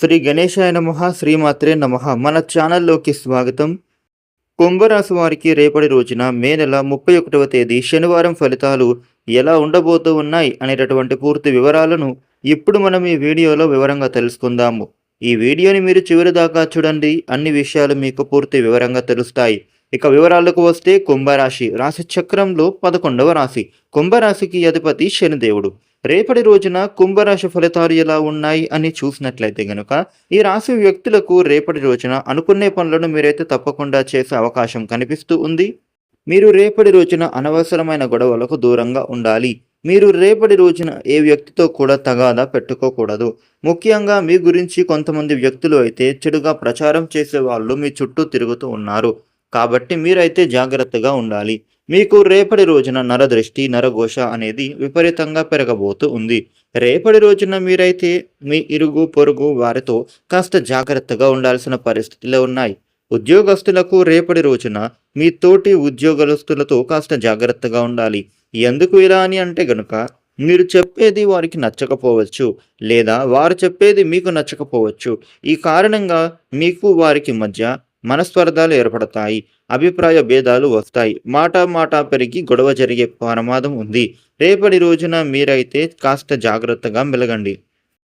శ్రీ గణేశాయ నమ శ్రీమాత్రే నమ. మన ఛానల్లోకి స్వాగతం. కుంభరాశి వారికి రేపటి రోజున మే నెల ముప్పై ఒకటవ తేదీ శనివారం ఫలితాలు ఎలా ఉండబోతూ ఉన్నాయి అనేటటువంటి పూర్తి వివరాలను ఇప్పుడు మనం ఈ వీడియోలో వివరంగా తెలుసుకుందాము. ఈ వీడియోని మీరు చివరి దాకా చూడండి. అన్ని విషయాలు మీకు పూర్తి వివరంగా తెలుస్తాయి. ఇక వివరాలకు వస్తే కుంభరాశి. రాశి చక్రంలో పదకొండవ రాశి. కుంభరాశికి అధిపతి శనిదేవుడు. రేపటి రోజున కుంభరాశి ఫలితాలు ఎలా ఉన్నాయి అని చూసినట్లయితే గనుక ఈ రాశి వ్యక్తులకు రేపటి రోజున అనుకునే పనులను మీరైతే తప్పకుండా చేసే అవకాశం కనిపిస్తూ ఉంది. మీరు రేపటి రోజున అనవసరమైన గొడవలకు దూరంగా ఉండాలి. మీరు రేపటి రోజున ఏ వ్యక్తితో కూడా తగాదా పెట్టుకోకూడదు. ముఖ్యంగా మీ గురించి కొంతమంది వ్యక్తులు అయితే చెడుగా ప్రచారం చేసే వాళ్ళు మీ చుట్టూ తిరుగుతూ ఉన్నారు. కాబట్టి మీరైతే జాగ్రత్తగా ఉండాలి. మీకు రేపటి రోజున నరదృష్టి నరఘోష అనేది విపరీతంగా పెరగబోతూ ఉంది. రేపటి రోజున మీరైతే మీ ఇరుగు పొరుగు వారితో కాస్త జాగ్రత్తగా ఉండాల్సిన పరిస్థితులు ఉన్నాయి. ఉద్యోగస్తులకు రేపటి రోజున మీ తోటి ఉద్యోగస్తులతో కాస్త జాగ్రత్తగా ఉండాలి. ఎందుకు ఇలా అని అంటే గనుక మీరు చెప్పేది వారికి నచ్చకపోవచ్చు లేదా వారు చెప్పేది మీకు నచ్చకపోవచ్చు. ఈ కారణంగా మీకు వారికి మధ్య మనస్పర్ధాలు ఏర్పడతాయి అభిప్రాయ భేదాలు వస్తాయి. మాట మాట పెరిగి గొడవ జరిగే ప్రమాదం ఉంది. రేపటి రోజున మీరైతే కాస్త జాగ్రత్తగా మెలగండి.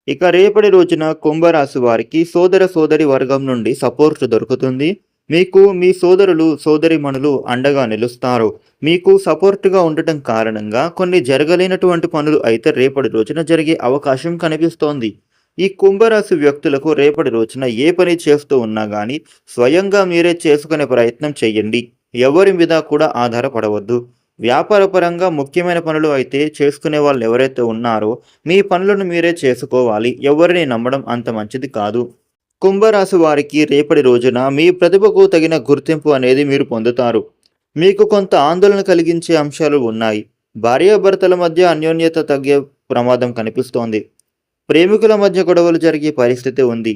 ఇక రేపటి రోజున కుంభరాశి వారికి సోదర సోదరి వర్గం నుండి సపోర్ట్ దొరుకుతుంది. మీకు మీ సోదరులు సోదరిమణులు అండగా నిలుస్తారు. మీకు సపోర్ట్గా ఉండటం కారణంగా కొన్ని జరగలేనటువంటి పనులు అయితే రేపటి రోజున జరిగే అవకాశం కనిపిస్తోంది. ఈ కుంభరాశి వ్యక్తులకు రేపటి రోజున ఏ పని చేస్తూ ఉన్నా కానీ స్వయంగా మీరే చేసుకునే ప్రయత్నం చేయండి ఎవరి మీద కూడా ఆధారపడవద్దు. వ్యాపారపరంగా ముఖ్యమైన పనులు అయితే చేసుకునే వాళ్ళు ఎవరైతే ఉన్నారో మీ పనులను మీరే చేసుకోవాలి. ఎవరిని నమ్మడం అంత మంచిది కాదు. కుంభరాశి వారికి రేపటి రోజున మీ ప్రతిభకు తగిన గుర్తింపు అనేది మీరు పొందుతారు. మీకు కొంత ఆందోళన కలిగించే అంశాలు ఉన్నాయి. భార్యాభర్తల మధ్య అన్యోన్యత తగ్గే ప్రమాదం కనిపిస్తోంది. ప్రేమికుల మధ్య గొడవలు జరిగే పరిస్థితి ఉంది.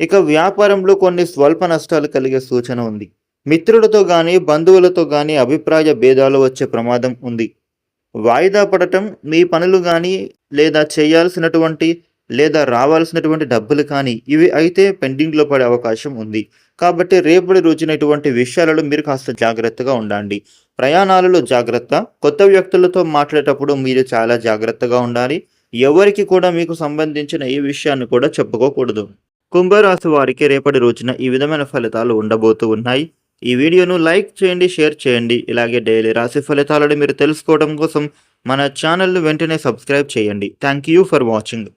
ఇక వ్యాపారంలో కొన్ని స్వల్ప నష్టాలు కలిగే సూచన ఉంది. మిత్రులతో కానీ బంధువులతో కానీ అభిప్రాయ భేదాలు వచ్చే ప్రమాదం ఉంది. వాయిదా పడటం మీ పనులు కానీ లేదా చేయాల్సినటువంటి లేదా రావాల్సినటువంటి డబ్బులు కానీ ఇవి అయితే పెండింగ్లో పడే అవకాశం ఉంది. కాబట్టి రేపటి రోజున ఇటువంటి విషయాలలో మీరు కాస్త జాగ్రత్తగా ఉండండి. ప్రయాణాలలో జాగ్రత్త కొత్త వ్యక్తులతో మాట్లాడేటప్పుడు మీరు చాలా జాగ్రత్తగా ఉండాలి. ఎవరికి కూడా మీకు సంబంధించిన ఈ విషయాన్ని కూడా చెప్పుకోకూడదు. కుంభరాశి వారికి రేపటి రోజున ఈ విధమైన ఫలితాలు ఉండబోతూ ఉన్నాయి. ఈ వీడియోను లైక్ చేయండి షేర్ చేయండి. ఇలాగే డైలీ రాశి ఫలితాలను మీరు తెలుసుకోవడం కోసం మన ఛానల్ను వెంటనే సబ్స్క్రైబ్ చేయండి. Thank you for watching.